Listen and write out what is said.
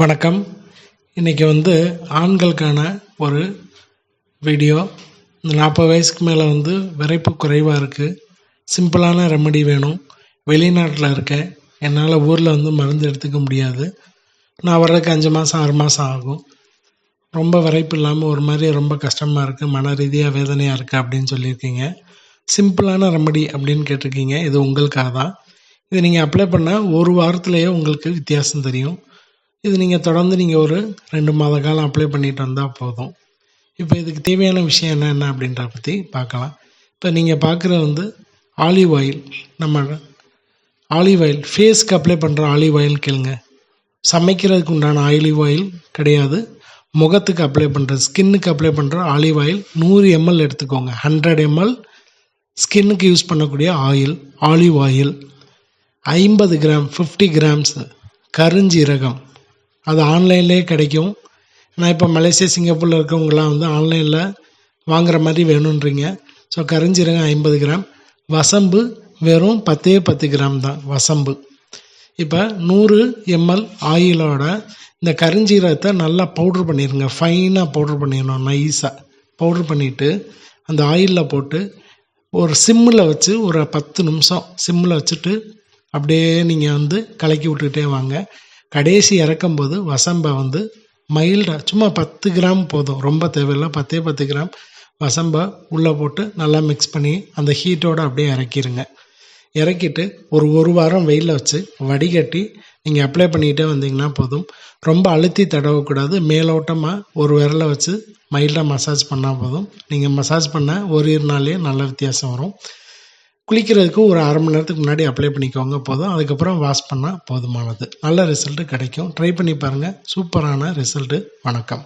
வணக்கம். இன்றைக்கி வந்து ஆண்களுக்கான ஒரு வீடியோ. இந்த நாற்பது வயசுக்கு மேலே வந்து விரைப்பு குறைவாக இருக்குது சிம்பிளான ரெமடி வேணும். வெளிநாட்டில் இருக்கேன். என்னால் ஊரில் வந்து மருந்து எடுத்துக்க முடியாது. நான் வர்றதுக்கு அஞ்சு மாதம் ஆறு மாதம் ஆகும். ரொம்ப விரைப்பு இல்லாமல் ஒரு மாதிரி ரொம்ப கஷ்டமாக இருக்குது மன ரீதியாக வேதனையாக இருக்குது அப்படின்னு சொல்லியிருக்கீங்க. சிம்பிளான ரெமடி அப்படின்னு கேட்டிருக்கீங்க. இது உங்களுக்காக தான். இதை நீங்கள் அப்ளை பண்ணால் ஒரு வாரத்துலேயே உங்களுக்கு வித்தியாசம் தெரியும். இது நீங்கள் தொடர்ந்து நீங்கள் ஒரு ரெண்டு மாத காலம் அப்ளை பண்ணிட்டு வந்தால் போதும். இப்போ இதுக்கு தேவையான விஷயம் என்ன என்ன அப்படின்றத பற்றி பார்க்கலாம். இப்போ நீங்கள் பார்க்குறது வந்து ஆலிவ் ஆயில் நம்ம ஆலிவ் ஆயில் ஃபேஸ்க்கு அப்ளை பண்ணுற ஆலிவ் ஆயில் கேளுங்க. சமைக்கிறதுக்கு உண்டான ஆலிவ் ஆயில் கிடையாது. முகத்துக்கு அப்ளை பண்ணுறது ஸ்கின்னுக்கு அப்ளை பண்ணுற ஆலிவ் ஆயில் நூறு எம்எல் எடுத்துக்கோங்க. ஹண்ட்ரட் எம்எல் ஸ்கின்னுக்கு யூஸ் பண்ணக்கூடிய ஆயில் ஆலிவ் ஆயில் ஐம்பது கிராம் ஃபிஃப்டி கிராம்ஸ் கருஞ்சீரகம். அது ஆன்லைன்லேயே கிடைக்கும். நான் இப்போ மலேசியா சிங்கப்பூரில் இருக்கவங்களாம் வந்து ஆன்லைனில் வாங்குற மாதிரி வேணுன்றீங்க ஸோ கரிஞ்சீரகம் ஐம்பது கிராம். வசம்பு வெறும் பத்தே பத்து கிராம் தான் வசம்பு. இப்போ நூறு எம்எல் ஆயிலோட இந்த கரிஞ்சீரகத்தை நல்லா பவுட்ரு பண்ணிடுங்க ஃபைனாக பவுட்ரு பண்ணிடணும் நைஸாக பவுட்ரு பண்ணிவிட்டு அந்த ஆயிலில் போட்டு ஒரு சிம்மில் வச்சு ஒரு பத்து நிமிஷம் சிம்மில் வச்சுட்டு அப்படியே நீங்கள் வந்து கலக்கி விட்டுக்கிட்டே வாங்க. கடைசி இறக்கும்போது வசம்பை வந்து மைல்டாக சும்மா பத்து கிராம் போதும். ரொம்ப தேவையில்லை. பத்தே பத்து கிராம் வசம்பை உள்ளே போட்டு நல்லா மிக்ஸ் பண்ணி அந்த ஹீட்டோடு அப்படியே இறக்கிடுங்க இறக்கிட்டு ஒரு ஒரு வாரம் வெயிலில் வச்சு வடிகட்டி நீங்கள் அப்ளை பண்ணிக்கிட்டே வந்தீங்கன்னா போதும். ரொம்ப அழுத்தி தடவக்கூடாது. மேலோட்டமாக ஒரு விரலை வச்சு மைல்டாக மசாஜ் பண்ணால் போதும். நீங்கள் மசாஜ் பண்ண ஒரு இரு நாள்லேயே நல்ல வித்தியாசம் வரும். குளிக்கிறதுக்கு ஒரு அரை மணி நேரத்துக்கு முன்னாடி அப்ளை பண்ணிக்கோங்க போதும். அதுக்கப்புறம் வாஷ் பண்ணால் போதுமானது. நல்ல ரிசல்ட்டு கிடைக்கும். ட்ரை பண்ணி பாருங்கள் சூப்பரான ரிசல்ட்டு வணக்கம்.